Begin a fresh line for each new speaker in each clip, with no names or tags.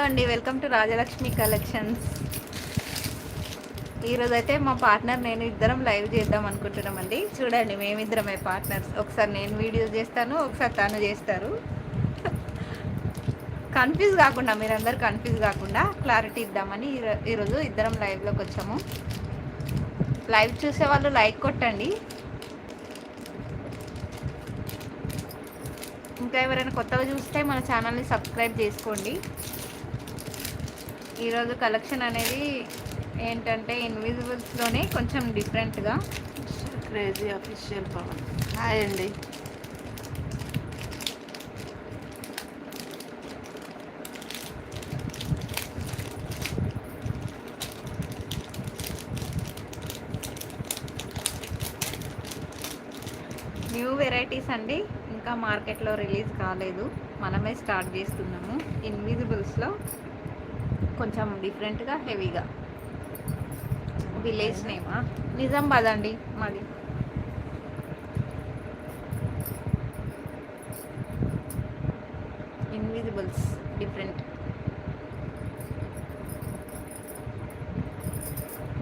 Hello అండి welcome to Rajalakshmi collections. ఈరోజు అయితే మా పార్ట్నర్ నేను ఇద్దరం లైవ్ చేద్దాం అనుకుంటున్నామండి చూడండి మేమిద్దరమే పార్ట్నర్స్. ఒకసారి నేను వీడియో చేస్తాను ఒకసారి తను చేస్తారు. కన్ఫ్యూజ్ కాకుండా మీరందరూ కన్ఫ్యూజ్ కాకుండా క్లారిటీ ఇద్దామని ఈరోజు ఇద్దరం లైవ్లోకి వచ్చాము. లైవ్ చూసే వాళ్ళు లైక్ కొట్టండి. ఇంకా ఎవరైనా కొత్తగా చూస్తే మన ఛానల్ని సబ్స్క్రైబ్ చేసుకోండి. ఈరోజు కలెక్షన్ అనేది ఏంటంటే ఇన్విజిబుల్స్లోనే కొంచెం డిఫరెంట్గా.
Crazy official Pavan. హాయ్ అండి.
న్యూ వెరైటీస్ అండి. ఇంకా మార్కెట్లో రిలీజ్ కాలేదు. మనమే స్టార్ట్ చేస్తున్నాము. ఇన్విజిబుల్స్లో కొంచెం డిఫరెంట్గా హెవీగా. విలేజ్ నేమా? నిజామాబాద్ అండి మాది. Invisibles different.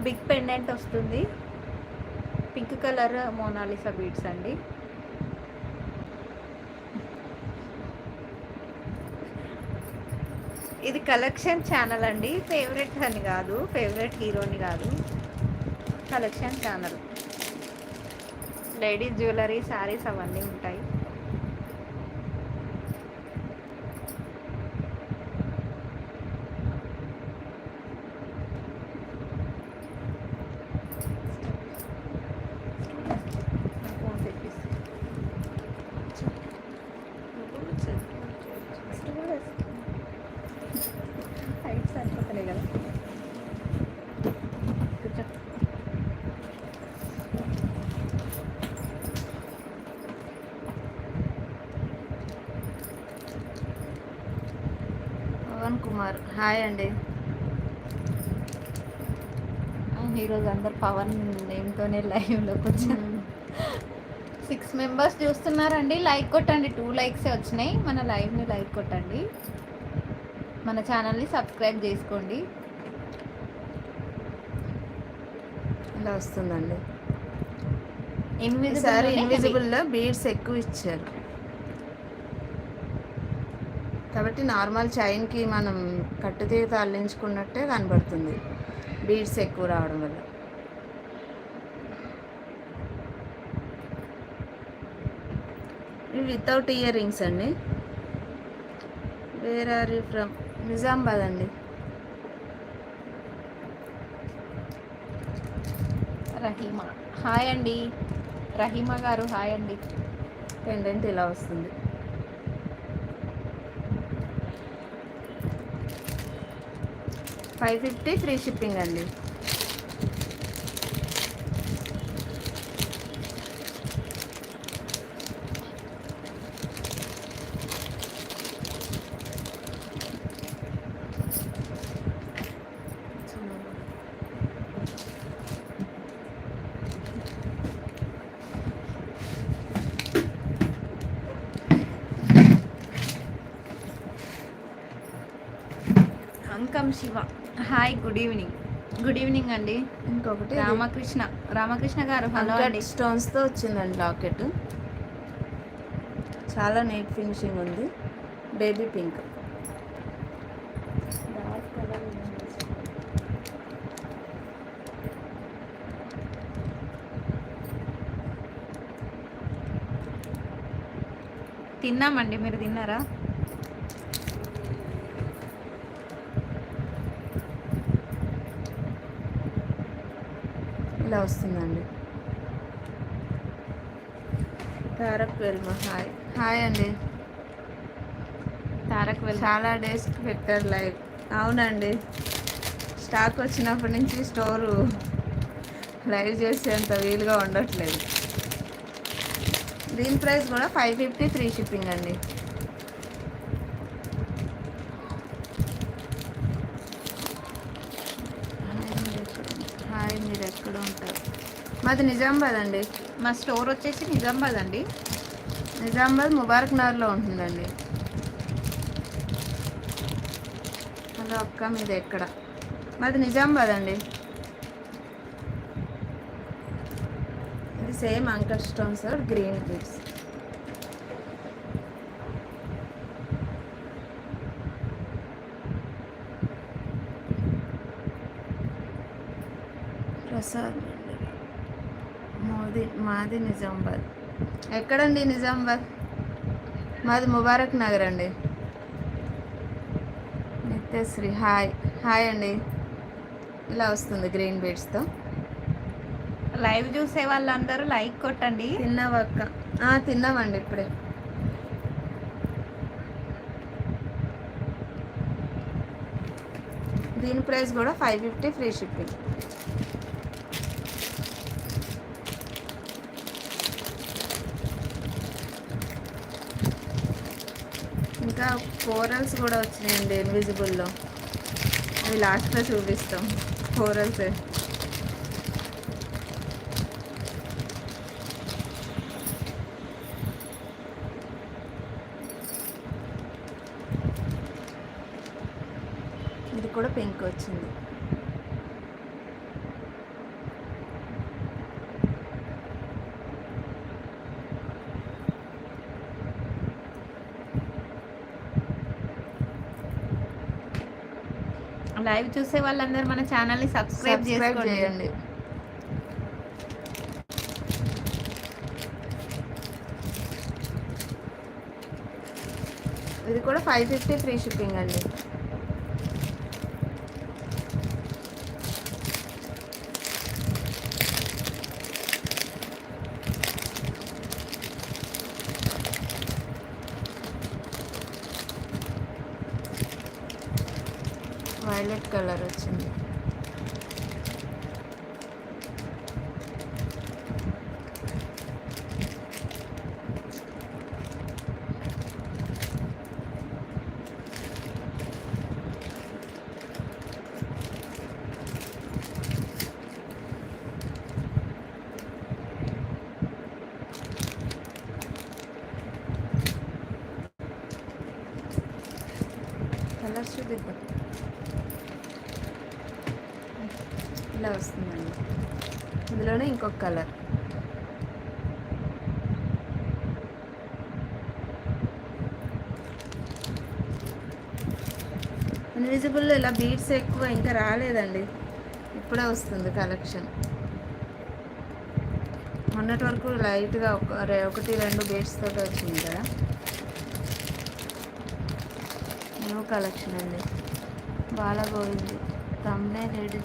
బిగ్ పెండెంట్ వస్తుంది. Pink colour Mona Lisa beads అండి. ఇది కలెక్షన్ ఛానల్ అండి. ఫేవరెట్ అని కాదు ఫేవరెట్ హీరోని కాదు. Collection channel. Ladies jewellery saris అవన్నీ ఉంటాయి.
హాయ్ అండి.
ఈరోజు అందరు పవన్ నేమ్తోనే లైవ్లోకి వచ్చాను సిక్స్ మెంబర్స్ చూస్తున్నారండి. లైక్ కొట్టండి. టూ లైక్సే వచ్చినాయి. మన లైవ్ని లైక్ కొట్టండి. మన ఛానల్ని సబ్స్క్రైబ్ చేసుకోండి.
ఇలా వస్తుందండి. ఈసారి
ఇన్విజిబుల్
ఇన్విజిబుల్లో బీడ్స్ ఎక్కువ ఇచ్చారు. కాబట్టి నార్మల్ చైన్కి మనం కట్టుతీగ అల్లించుకున్నట్టే కనబడుతుంది. బీడ్స్ ఎక్కువ రావడం వల్ల. వితౌట్ ఇయర్ రింగ్స్ అండి. Where are you from Nizamabad అండి.
రహీమా. హాయ్ అండి. రహీమా గారు హాయ్ అండి.
పెండెంట్ ఇలా వస్తుంది. ఫైవ్ ఫిఫ్టీ ఫ్రీ షిప్పింగ్ అండి.
Ankam Shiva. Hi good evening. Good evening అండి.
ఇంకొకటి
రామకృష్ణ రామకృష్ణ గారు హలో అండి.
స్టోన్స్తో వచ్చిందండి లాకెట్ చాలా నీట్ ఫినిషింగ్ ఉంది. Baby pink.
తిన్నామండి మీరు తిన్నారా?
ఇలా వస్తుందండి. తారక్ వెల్మ హాయ్. హాయ్ అండి.
తారక్ వెల్
చాలా డేస్ పెట్టారు లైవ్. అవునండి. స్టాక్ వచ్చినప్పటి నుంచి స్టోరు లైవ్ చేసేంత వీలుగా ఉండట్లేదు. దీని ప్రైస్ కూడా ఫైవ్ ఫిఫ్టీ త్రీ షిప్పింగ్ అండి హాయ్ మీరు ఎక్కడ- హాయ్ మీరు ఎక్కడ ఉంటారు మాది నిజామాబాద్ అండి.
మా స్టోర్ వచ్చేసి నిజామాబాద్ అండి.
నిజామాబాద్ ముబారక్ నగర్లో ఉంటుందండి. హలో అక్క మీది ఎక్కడ? మాది నిజామాబాద్ అండి. ఇది same anchor stone sir green beads. Prasad Modi మాది నిజామాబాద్ ఎక్కడండి నిజామాబాద్ మాది ముబారక్ నగర్ అండి. నిత్యశ్రీ హాయ్. హాయ్ అండి. ఇలా వస్తుంది గ్రీన్ బీడ్స్తో.
లైవ్ చూసే వాళ్ళందరూ లైక్ కొట్టండి.
తిన్నావా అక్క ఆ, తిన్నామండి ఇప్పుడే. దీని ప్రైస్ కూడా ఫైవ్ ఫిఫ్టీ ఫ్రీ షిప్పింగ్. ఇంకా కోరల్స్ కూడా వచ్చినాయండి ఇన్విజిబుల్లో అవి లాస్ట్లో చూపిస్తాం కోరల్స్ ఇది కూడా పింక్ వచ్చింది.
లైవ్ చూసే వాళ్ళందరూ మన ఛానల్ని సబ్స్క్రైబ్ చేసుకోండి.
ఇది కూడా ఫైవ్ ఫిఫ్టీ ఫ్రీ షిప్పింగ్ అండి వైలెట్ కలర్ వచ్చింది కలర్స్ చూద్దాం ఇలా వస్తుందండి ఇందులోనే ఇంకొక కలర్. ఇన్విజిబుల్లో ఇలా బీడ్స్ ఎక్కువ ఇంకా రాలేదండి. ఇప్పుడే వస్తుంది కలెక్షన్ మొన్నటి వరకు లైట్గా ఒక ఒకటి రెండు బీడ్స్ తోటి వచ్చింది కదా. న్యూ కలెక్షన్ అండి. బాలగోవింది తమ్మే రెడీ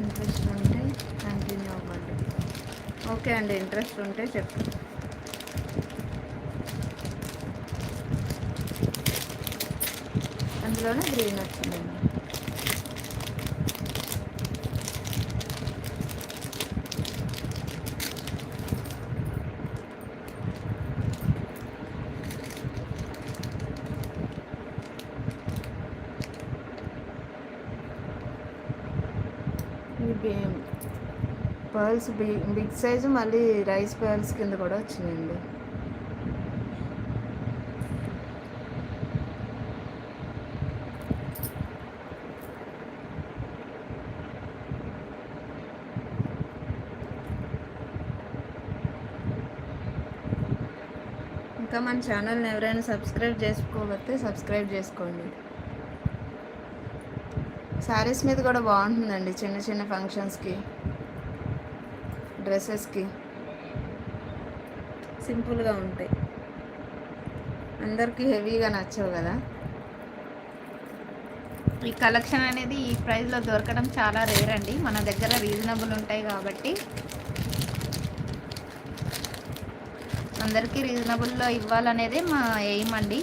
ఇంట్రెస్ట్ ఉంటే కంటిన్యూ అవ్వండి ఓకే అండి ఇంట్రెస్ట్ ఉంటే చెప్పు. అందులోనే గ్రీన్ వచ్చింది ఈ బి- పర్ల్స్ బిగ్ సైజు మళ్ళీ రైస్ పర్ల్స్ కింద కూడా వచ్చినాయండి. ఇంకా మన ఛానల్ని ఎవరైనా సబ్స్క్రైబ్ చేసుకోకపోతే సబ్స్క్రైబ్ చేసుకోండి. శారీస్ మీద కూడా బాగుంటుందండి చిన్న చిన్న ఫంక్షన్స్కి. డ్రెస్సెస్కి సింపుల్గా ఉంటాయి. అందరికీ హెవీగా నచ్చవు కదా?
ఈ కలెక్షన్ అనేది ఈ ప్రైస్లో దొరకడం చాలా రేర్ అండి. మన దగ్గర రీజనబుల్ ఉంటాయి కాబట్టి అందరికీ రీజనబుల్లో ఇవ్వాలనేదే మా ఎయిమ్ అండి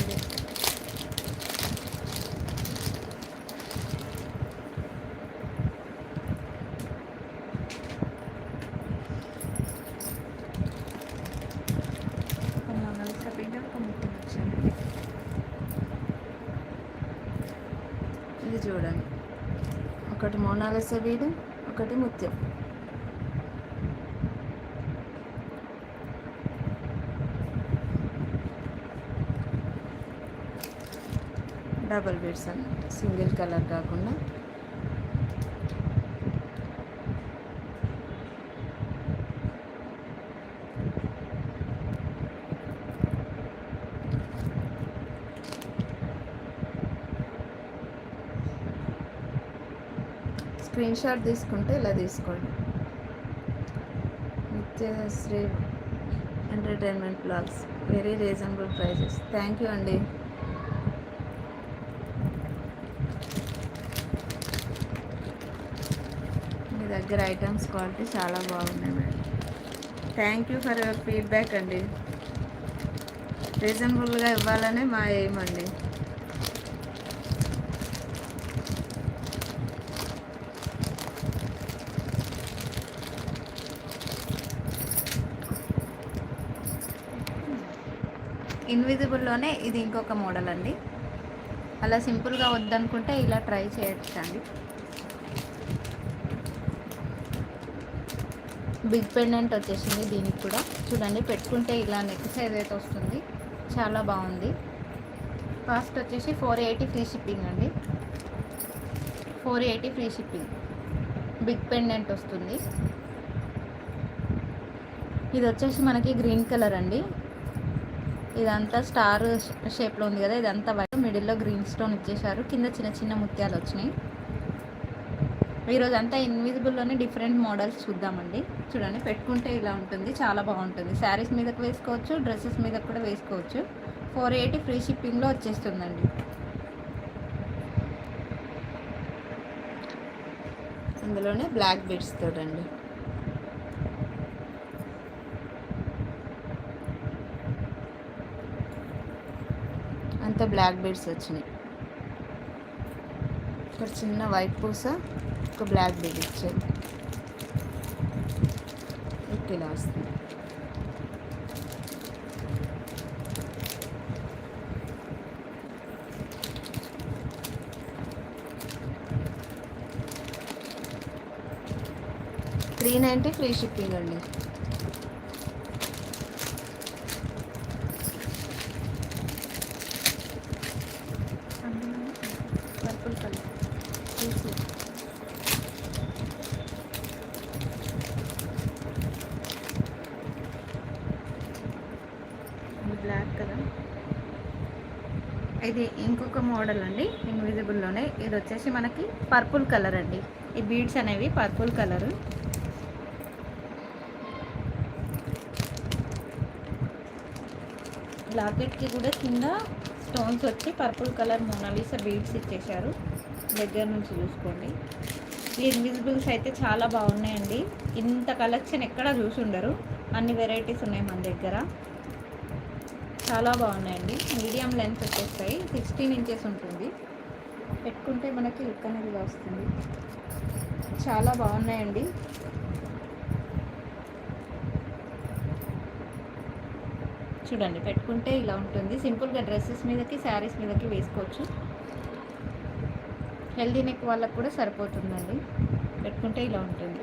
ఇది. ఇది చూడండి ఒకటి మోనాలిసా బీడు ఒకటి ముత్యం. డబల్ బీడ్స్ అన్నమాట సింగిల్ కలర్ కాకుండా స్క్రీన్ షాట్ తీసుకుంటే ఇలా తీసుకోండి. Nityashri entertainment blogs very reasonable prices thank you అండి. మీ దగ్గర ఐటమ్స్ క్వాలిటీ చాలా బాగున్నాయి madam. Thank you for your feedback అండి. రీజనబుల్గా ఇవ్వాలనే మా ఎయిమ్ అండి.
ఇన్విజిబుల్లోనే ఇది ఇంకొక మోడల్ అండి. అలా సింపుల్గా వద్దనుకుంటే ఇలా ట్రై చేయొచ్చండి. బిగ్ పెండెంట్ వచ్చేసింది దీనికి కూడా. చూడండి పెట్టుకుంటే ఇలా నెక్ సైజ్ అయితే వస్తుంది. చాలా బాగుంది. కాస్ట్ వచ్చేసి ఫోర్ ఎయిటీ ఫ్రీ షిప్పింగ్ అండి. Four eighty free shipping. Big pendant వస్తుంది. ఇది వచ్చేసి మనకి గ్రీన్ కలర్ అండి. ఇదంతా స్టార్ షేప్లో ఉంది కదా ఇదంతా వైట్. మిడిల్లో గ్రీన్ స్టోన్ ఇచ్చేసారు కింద చిన్న చిన్న ముత్యాలు వచ్చినాయి. ఈరోజు అంతా ఇన్విజిబుల్లోనే డిఫరెంట్ మోడల్స్ చూద్దామండి. చూడండి పెట్టుకుంటే ఇలా ఉంటుంది చాలా బాగుంటుంది. శారీస్ మీదకి వేసుకోవచ్చు డ్రెస్సెస్ మీద కూడా వేసుకోవచ్చు. ఫోర్ ఎయిటీ ఫ్రీ షిప్పింగ్లో వచ్చేస్తుందండి.
ఇందులోనే బ్లాక్ బీడ్స్ రండి కొత్త బ్లాక్ బీడ్స్ వచ్చినాయి. ఇక్కడ చిన్న వైట్ పూస ఒక బ్లాక్ బీడ్ ఇచ్చారు. ఇక్కడ ఇలా వస్తుంది. త్రీ నైంటీ ఫ్రీ షిప్పింగ్ అండి
పర్పుల్ కలర్
బ్లాక్ కదా.
ఇది ఇంకొక మోడల్ అండి. ఇన్విజిబుల్లోనే. ఇది వచ్చేసి మనకి పర్పుల్ కలర్ అండి. ఈ బీడ్స్ అనేవి పర్పుల్ కలర్. లాకెట్కి కూడా కింద స్టోన్స్ వచ్చి పర్పుల్ కలర్ మోనాలిసా బీడ్స్ ఇచ్చేసారు దగ్గర నుంచి చూసుకోండి. ఈ ఇన్విజిబుల్స్ అయితే చాలా బాగున్నాయండి. ఇంత కలెక్షన్ ఎక్కడ చూసుండరు. అన్ని వెరైటీస్ ఉన్నాయి మన దగ్గర. చాలా బాగున్నాయండి. మీడియం లెంత్ వచ్చేస్తాయి. సిక్స్టీన్ ఇంచెస్ ఉంటుంది. పెట్టుకుంటే మనకి లుక్ అనేది వస్తుంది. చాలా బాగున్నాయండి. చూడండి పెట్టుకుంటే ఇలా ఉంటుంది. సింపుల్గా డ్రెస్సెస్ మీదకి శారీస్ మీదకి వేసుకోవచ్చు. హెల్దీ నెక్ వాళ్ళకి కూడా సరిపోతుందండి. పెట్టుకుంటే ఇలా ఉంటుంది.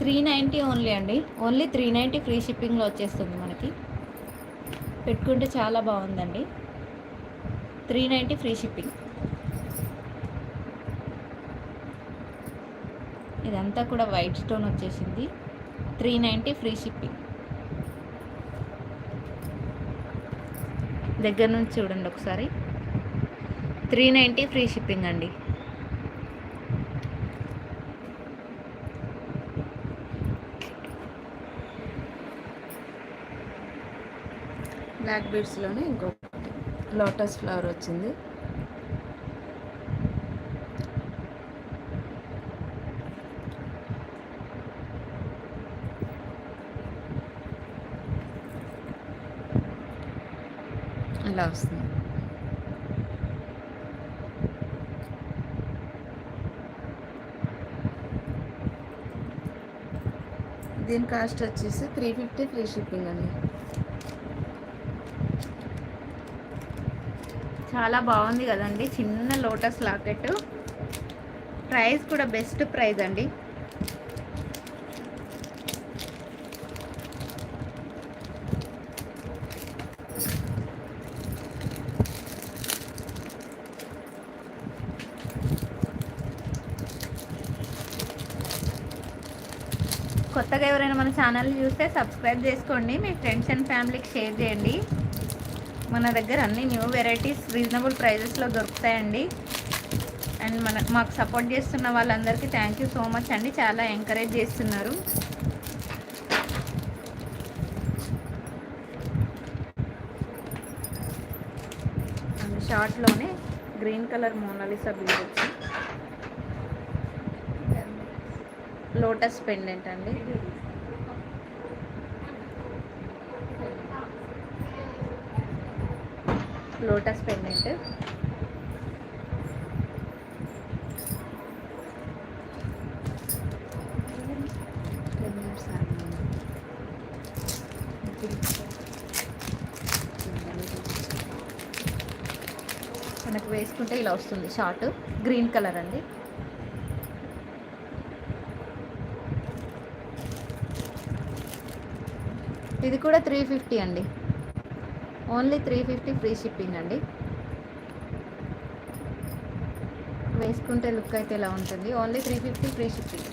త్రీ నైంటీ ఓన్లీ అండి. ఓన్లీ త్రీ నైంటీ ఫ్రీ షిప్పింగ్లో వచ్చేస్తుంది మనకి. పెట్టుకుంటే చాలా బాగుందండి. Three ninety free shipping. ఇదంతా కూడా వైట్ స్టోన్ వచ్చేసింది. Three ninety free shipping. దగ్గర నుంచి చూడండి ఒకసారి. త్రీ నైంటీ ఫ్రీ షిప్పింగ్ అండి.
బ్లాక్ బీడ్స్లోనే ఇంకొకటి. లోటస్ ఫ్లవర్ వచ్చింది. అలా వస్తుంది. దీని కాస్ట్ వచ్చేసి త్రీ ఫిఫ్టీ ఫ్రీ షిప్పింగ్ అండి
చాలా బాగుంది కదండి. చిన్న లోటస్ లాకెట్. ప్రైస్ కూడా బెస్ట్ ప్రైస్ అండి. కొత్తగా ఎవరైనా మన ఛానల్ చూస్తే సబ్స్క్రైబ్ చేసుకోండి. మీ ఫ్రెండ్స్ అండ్ ఫ్యామిలీకి షేర్ చేయండి. మన దగ్గర అన్ని న్యూ వెరైటీస్ రీజనబుల్ ప్రైజెస్లో దొరుకుతాయండి. అండ్ మన మాకు సపోర్ట్ చేస్తున్న వాళ్ళందరికీ థ్యాంక్ యూ సో మచ్ అండి. చాలా ఎంకరేజ్ చేస్తున్నారు. And షార్ట్లోనే green colour Mona Lisa bead వచ్చి. లోటస్ పెండెంట్ అండి. Lotus pendant. మనకు వేసుకుంటే ఇలా వస్తుంది షార్ట్. గ్రీన్ కలర్ అండి. ఇది కూడా త్రీ ఫిఫ్టీ అండి. Only three fifty free shipping అండి. వేసుకుంటే లుక్ అయితే ఇలా ఉంటుంది. Only three fifty free shipping.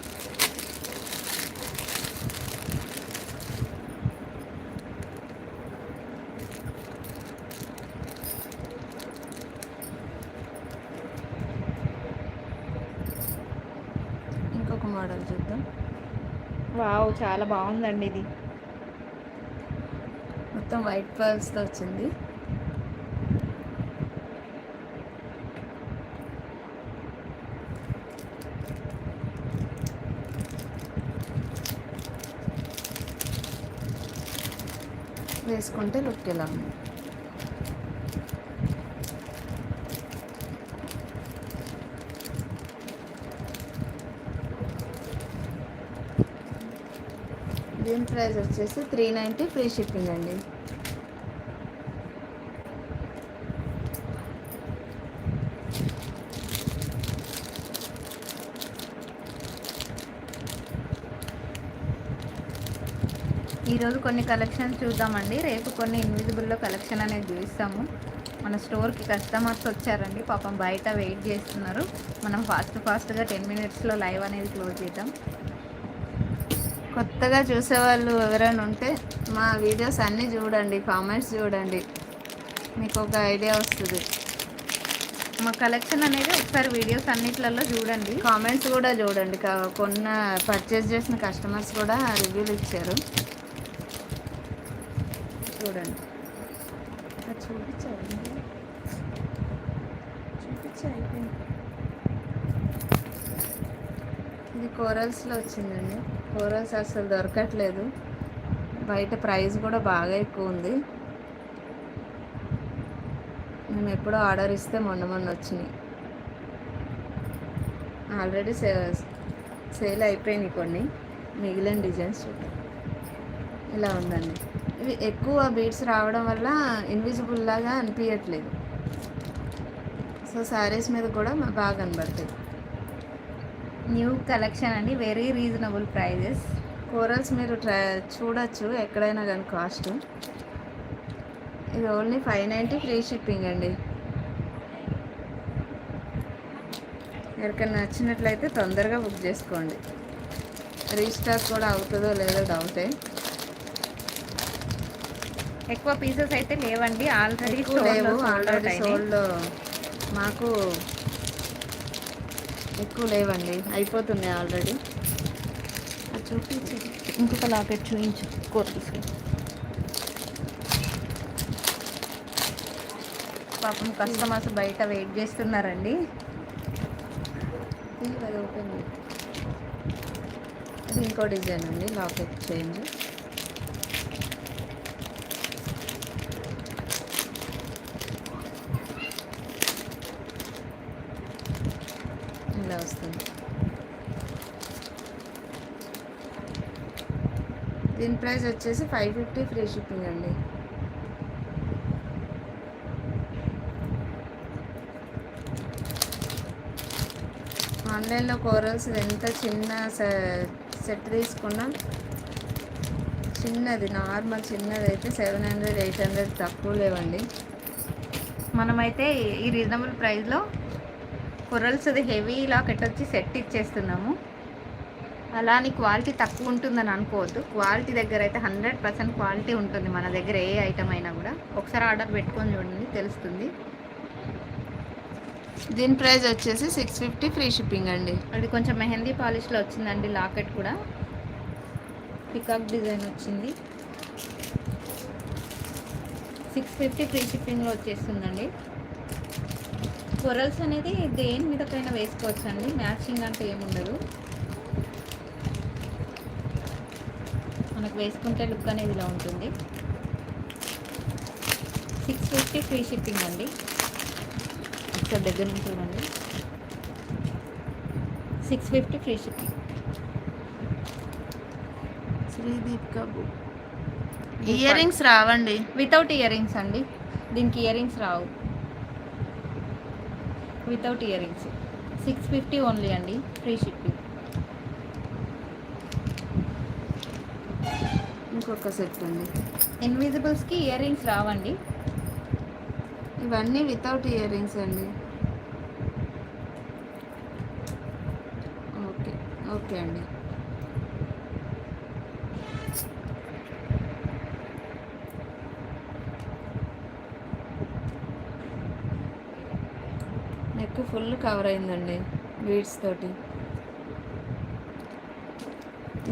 ఇంకొక మోడల్ చూద్దాం.
వావ్ చాలా బాగుందండి ఇది.
మొత్తం వైట్ పర్ల్స్తో వచ్చింది. వేసుకుంటే లుక్ ఎలా ఉంది? దీని ప్రైస్ వచ్చేసి త్రీ నైంటీ ఫ్రీ షిప్పింగ్ అండి.
ఈరోజు కొన్ని కలెక్షన్స్ చూద్దామండి. రేపు కొన్ని ఇన్విజిబుల్లో కలెక్షన్ అనేది చూపిస్తాము మన స్టోర్కి కస్టమర్స్ వచ్చారండి. పాపం బయట వెయిట్ చేస్తున్నారు. మనం ఫాస్ట్ ఫాస్ట్గా టెన్ మినిట్స్లో లైవ్ అనేది క్లోజ్ చేద్దాం.
కొత్తగా చూసేవాళ్ళు ఎవరైనా ఉంటే మా వీడియోస్ అన్నీ చూడండి కామెంట్స్ చూడండి. మీకు ఒక ఐడియా వస్తుంది.
మా కలెక్షన్ అనేది ఒకసారి వీడియోస్ అన్నిట్లలో చూడండి.
కామెంట్స్ కూడా చూడండి. కొన్న పర్చేస్ చేసిన కస్టమర్స్ కూడా రివ్యూలు ఇచ్చారు. చూడండి. చూపించాలి చూపించాలి ఇది కోరల్స్లో వచ్చిందండి. ఫోరల్స్ అసలు దొరకట్లేదు. బయట ప్రైస్ కూడా బాగా ఎక్కువ ఉంది. మేము ఎప్పుడో ఆర్డర్ ఇస్తే మొన్న మొన్న వచ్చినాయి. ఆల్రెడీ సే సేల్ అయిపోయినాయి కొన్ని. మిగిలిన డిజైన్స్ చూద్దాం. ఇలా ఉందండి? ఇవి ఎక్కువ బీట్స్ రావడం వల్ల ఇన్విజిబుల్ లాగా అనిపించట్లేదు సో శారీస్ మీద కూడా బాగా కనబడుతుంది
న్యూ కలెక్షన్ అండి వెరీ రీజనబుల్ ప్రైజెస్.
కోరల్స్ మీరు ట్రై చూడొచ్చు ఎక్కడైనా కానీ కాస్ట్. ఇది only five ninety free shipping అండి. ఎవరికైనా నచ్చినట్లయితే తొందరగా బుక్ చేసుకోండి. రీస్టాక్ కూడా అవుతుందో లేదో డౌటే.
ఎక్కువ పీసెస్ అయితే లేవండి ఆల్రెడీ
లేవు ఆల్రెడీ సోల్డ్ మాకు ఎక్కువ లేవండి అయిపోతున్నాయి ఆల్రెడీ అది చూపించు.
ఇంకొక లాకెట్ చూపించు కోర్స్ పాపం కస్టమర్స్ బయట వెయిట్ చేస్తున్నారండి.
అది ఓపెన్. ఇంకో డిజైన్ అండి లాకెట్ చేంజ్ ఇలా వస్తుంది దీని ప్రైస్ వచ్చేసి ఫైవ్ ఫిఫ్టీ ఫ్రీ షిప్పింగ్ అండి. ఆన్లైన్లో కోరల్స్ ఎంత చిన్న సె- సెట్ తీసుకున్నా చిన్నది నార్మల్ చిన్నది అయితే సెవెన్ హండ్రెడ్ ఎయిట్ హండ్రెడ్ తక్కువ లేవండి.
మనమైతే ఈ రీజనబుల్ ప్రైస్లో కొరల్స్ది హెవీ లాకెట్ వచ్చి సెట్ ఇచ్చేస్తున్నాము. అలా అని క్వాలిటీ తక్కువ ఉంటుందని అనుకోవద్దు. క్వాలిటీ దగ్గర అయితే హండ్రెడ్ పర్సెంట్ క్వాలిటీ ఉంటుంది మన దగ్గర ఏ ఐటమ్ అయినా కూడా. ఒకసారి ఆర్డర్ పెట్టుకొని చూడండి తెలుస్తుంది.
దీని ప్రైస్ వచ్చేసి సిక్స్ ఫిఫ్టీ ఫ్రీ షిప్పింగ్ అండి.
అది కొంచెం మెహందీ పాలిష్లో వచ్చిందండి లాకెట్ కూడా. పికాక్ డిజైన్ వచ్చింది. సిక్స్ ఫిఫ్టీ ఫ్రీ షిప్పింగ్లో వచ్చేస్తుందండి. కొరల్స్ అనేది దేని మీదకైనా వేసుకోవచ్చండి. మ్యాచింగ్ అంటే ఏముండదు. మనకు వేసుకుంటే లుక్ అనేది ఇలా ఉంటుంది. సిక్స్ ఫిఫ్టీ ఫ్రీ షిప్పింగ్ అండి. ఒకసారి దగ్గర నుంచి చూడండి. Six fifty free shipping
Sreedeep కబు earrings రావండి.
వితౌట్ ఇయర్ రింగ్స్ అండి. దీనికి ఇయర్ రింగ్స్ రావు. Without earrings six fifty only అండి. ఫ్రీ షిప్పింగ్
ఇంకొక సెట్ అండి
ఇన్విజిబుల్స్కి ఇయర్ రింగ్స్ రావండి.
ఇవన్నీ వితౌట్ ఇయర్ రింగ్స్ అండి. ఓకే ఓకే అండి. నెక్ ఫుల్ కవర్ అయిందండి బీడ్స్ తోటి.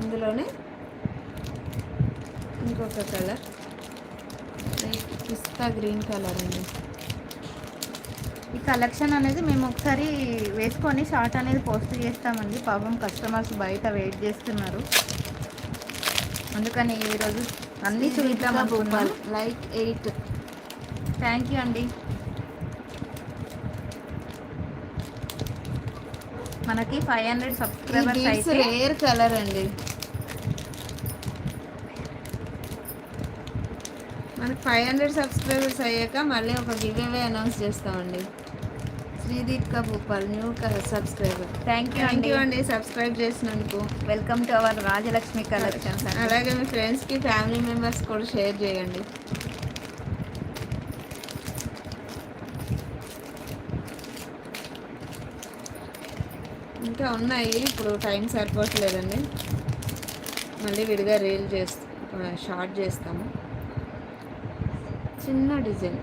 ఇందులోనే ఇంకొక కలర్ పిస్తా గ్రీన్ కలర్ అండి.
ఈ కలెక్షన్ అనేది మేము ఒకసారి వేసుకొని షార్ట్ అనేది పోస్ట్ చేస్తామండి. పాపం కస్టమర్స్ బయట వెయిట్ చేస్తున్నారు. అందుకని ఈరోజు అన్నీ చూద్దాం అనుకున్నాను
లైక్ ఎయిట్.
థ్యాంక్ యూ అండి. మనకి ఫైవ్ హండ్రెడ్ సబ్స్క్రైబర్స్ అయితే
రేర్ కలర్ అండి మనకి ఫైవ్ హండ్రెడ్ సబ్స్క్రైబర్స్ అయ్యాక మళ్ళీ ఒక గివ్ అవే అనౌన్స్ చేస్తామండి. Sreedeep Bhupal new subscriber.
Thank you
thank you అండి. సబ్స్క్రైబ్ చేసినందుకు.
Welcome to our Rajalakshmi collections
అలాగే మీ ఫ్రెండ్స్కి ఫ్యామిలీ మెంబర్స్ కూడా షేర్ చేయండి. ఇంకా ఉన్నాయి. ఇప్పుడు టైం సరిపోవట్లేదండి. మళ్ళీ విడిగా రీల్ చేస్తా షార్ట్ చేస్తాము. చిన్న డిజైన్.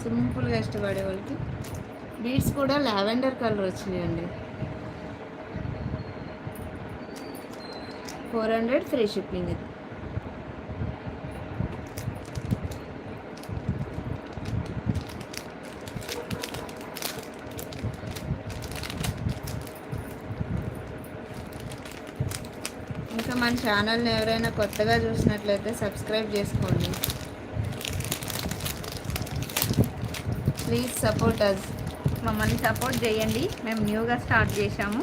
సింపుల్గా ఇష్టపడే వాళ్ళకి. బీడ్స్ కూడా లావెండర్ కలర్ వచ్చినాయండి. ఫోర్ హండ్రెడ్ ఫ్రీ షిప్పింగ్ ఇది. ఇంకా మన ఛానల్ని ఎవరైనా కొత్తగా చూసినట్లయితే సబ్స్క్రైబ్ చేసుకోండి. Please support us.
మమ్మల్ని సపోర్ట్ చేయండి. మేము న్యూగా స్టార్ట్ చేశాము.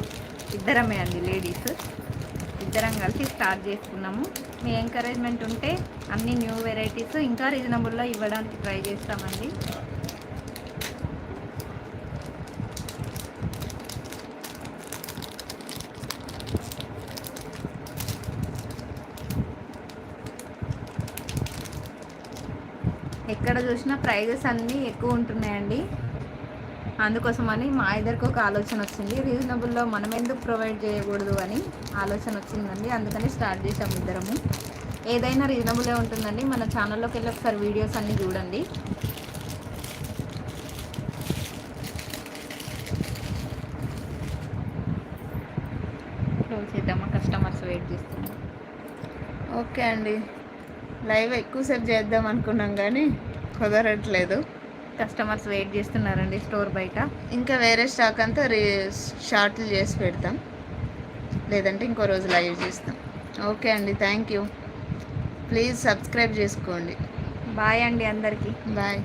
ఇద్దరమే అండి లేడీస్. ఇద్దరం కలిసి స్టార్ట్ చేసుకున్నాము మీ ఎంకరేజ్మెంట్ ఉంటే అన్ని న్యూ వెరైటీస్ ఇంకా రీజనబుల్లో ఇవ్వడానికి ట్రై చేస్తామండి ఎక్కడ చూసినా ప్రైజెస్ అన్నీ ఎక్కువ ఉంటున్నాయండి. అందుకోసమని మా ఇద్దరికి ఒక ఆలోచన వచ్చింది. రీజనబుల్లో మనం ఎందుకు ప్రొవైడ్ చేయకూడదు అని ఆలోచన వచ్చిందండి. అందుకని స్టార్ట్ చేసాం ఇద్దరము. ఏదైనా రీజనబులే ఉంటుందండి. మన ఛానల్లోకి వెళ్ళి ఒకసారి వీడియోస్ అన్నీ చూడండి. క్లోజ్ చేద్దామా? కస్టమర్స్ వెయిట్ చేస్తున్నారు.
ఓకే అండి. లైవ్ ఎక్కువసేపు చేద్దాం అనుకున్నాం కానీ కుదరట్లేదు.
కస్టమర్స్ వెయిట్ చేస్తున్నారండి స్టోర్ బయట.
ఇంకా వేరే స్టాక్ అంతా రీ షార్ట్లు చేసి పెడతాం. లేదంటే ఇంకో రోజు లైవ్ చేస్తాం. ఓకే అండి థ్యాంక్ యూ. ప్లీజ్ సబ్స్క్రైబ్ చేసుకోండి.
బాయ్ అండి అందరికీ.
బాయ్.